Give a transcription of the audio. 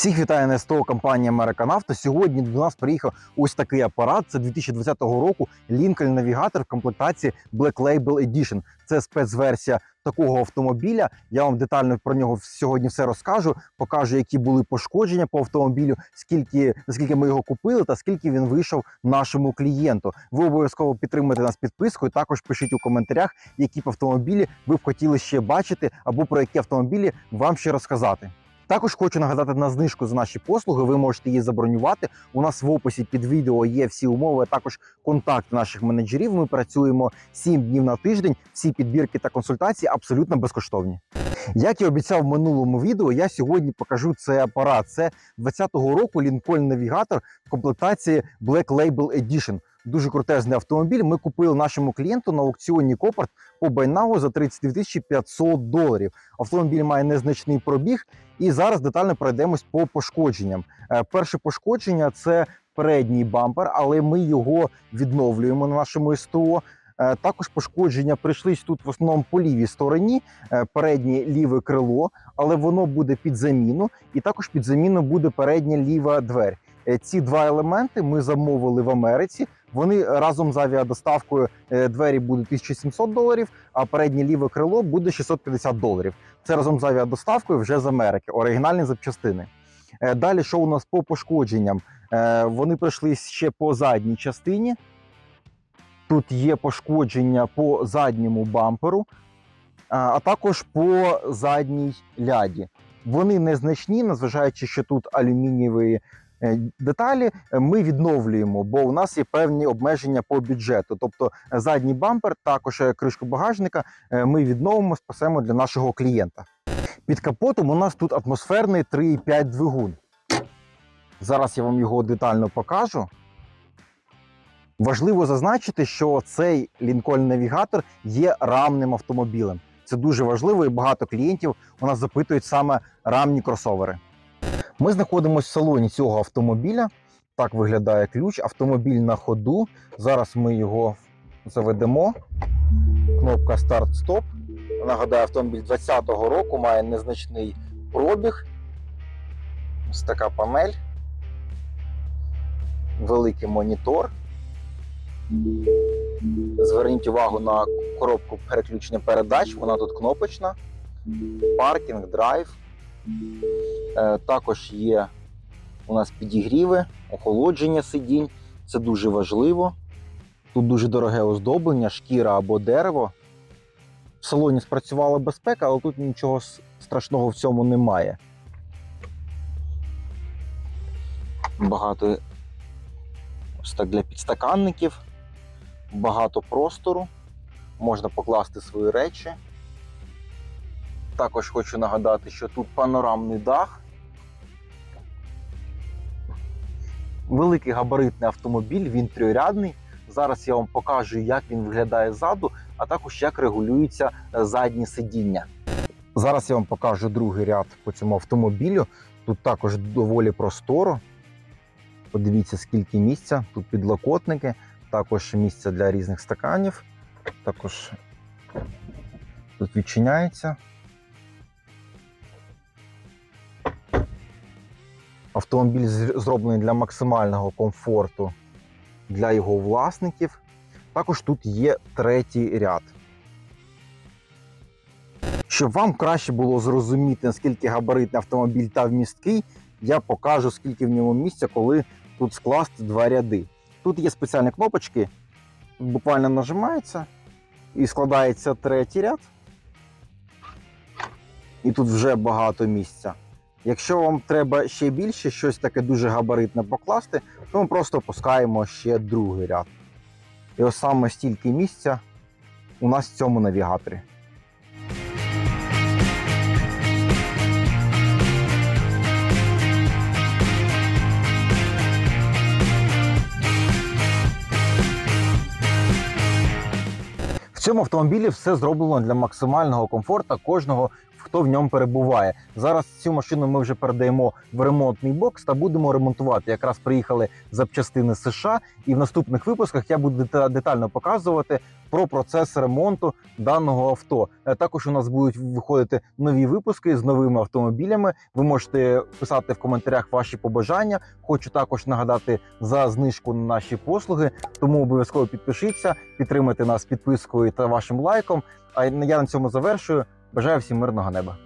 Всіх вітає на СТО компанія Auto. Сьогодні до нас приїхав ось такий апарат. Це 2020 року Lincoln Navigator в комплектації Black Label Edition. Це спецверсія такого автомобіля. Я вам детально про нього сьогодні все розкажу. Покажу, які були пошкодження по автомобілю, скільки наскільки ми його купили, та скільки він вийшов нашому клієнту. Ви обов'язково підтримуйте нас підпискою. Також пишіть у коментарях, які б автомобілі ви б хотіли ще бачити, або про які автомобілі вам ще розказати. Також хочу нагадати на знижку за наші послуги. Ви можете її забронювати. У нас в описі під відео є всі умови, а також контакти наших менеджерів. Ми працюємо 7 днів на тиждень. Всі підбірки та консультації абсолютно безкоштовні. Як і обіцяв в минулому відео, я сьогодні покажу цей апарат. Це 2020 року Lincoln Navigator в комплектації Black Label Edition. Дуже крутезний автомобіль. Ми купили нашому клієнту на аукціоні Копарт по Байнау за 32 500 доларів. Автомобіль має незначний пробіг, і зараз детально пройдемось по пошкодженням. Е, Перше пошкодження це передній бампер, але ми його відновлюємо на нашому СТО. Е, Також пошкодження прийшлись тут в основному по лівій стороні, е, переднє ліве крило, але воно буде під заміну, і також під заміну буде передня ліва дверь. Е, Ці два елементи ми замовили в Америці. Вони разом з авіадоставкою е, двері будуть 1700 доларів, а переднє ліве крило буде 650 доларів. Це разом з авіадоставкою вже з Америки. Оригінальні запчастини. Е, Далі, що у нас по пошкодженням? Е, Вони пройшли ще по задній частині. Тут є пошкодження по задньому бамперу, а також по задній ляді. Вони незначні, незважаючи, що тут алюмінієві деталі, е, ми відновлюємо, бо у нас є певні обмеження по бюджету. Тобто е, задній бампер, також е, кришку багажника е, ми відновимо, спасемо для нашого клієнта. Під капотом у нас тут атмосферний 3,5 двигун. Зараз я вам його детально покажу. Важливо зазначити, що цей Lincoln Navigator є рамним автомобілем. Це дуже важливо, і багато клієнтів у нас запитують саме рамні кросовери. Ми знаходимося в салоні цього автомобіля. Так виглядає ключ. Автомобіль на ходу. Зараз ми його заведемо. Кнопка старт-стоп. Нагадаю, автомобіль 2020 року має незначний пробіг. Ось така панель. Великий монітор. Зверніть увагу на коробку переключення передач, вона тут кнопочна. Паркінг, драйв. Е, також є у нас підігріви, охолодження сидінь. Це дуже важливо. Тут дуже дороге оздоблення, шкіра або дерево. В салоні спрацювала безпека, але тут нічого страшного в цьому немає. Багато ось так для підстаканників, багато простору, можна покласти свої речі. Також хочу нагадати, що тут панорамний дах. Великий габаритний автомобіль, він трьорядний. Зараз я вам покажу, як він виглядає ззаду, а також як регулюються е, задні сидіння. Зараз я вам покажу другий ряд по цьому автомобілю. Тут також доволі просторо. Подивіться, скільки місця. Тут підлокотники, також місця для різних стаканів. Також тут відчиняється. Автомобіль зроблений для максимального комфорту для його власників. Також тут є третій ряд. Щоб вам краще було зрозуміти, наскільки габаритний автомобіль та вмісткий, я покажу, скільки в ньому місця, коли тут скласти два ряди. Тут є спеціальні кнопочки, буквально нажимається і складається третій ряд. І тут вже багато місця. Якщо вам треба ще більше, щось таке дуже габаритне покласти, то ми просто опускаємо ще другий ряд. І ось саме стільки місця у нас в цьому навігаторі. В цьому автомобілі все зроблено для максимального комфорту кожного хто в ньому перебуває. Зараз цю машину ми вже передаємо в ремонтний бокс та будемо ремонтувати. Якраз приїхали запчастини США, і в наступних випусках я буду детально показувати про процес ремонту даного авто. Е, Також у нас будуть виходити нові випуски з новими автомобілями. Ви можете писати в коментарях ваші побажання. Хочу також нагадати за знижку на наші послуги. Тому обов'язково підпишіться, підтримайте нас підпискою та вашим лайком. А я на цьому завершую. Бажаю всім мирного неба.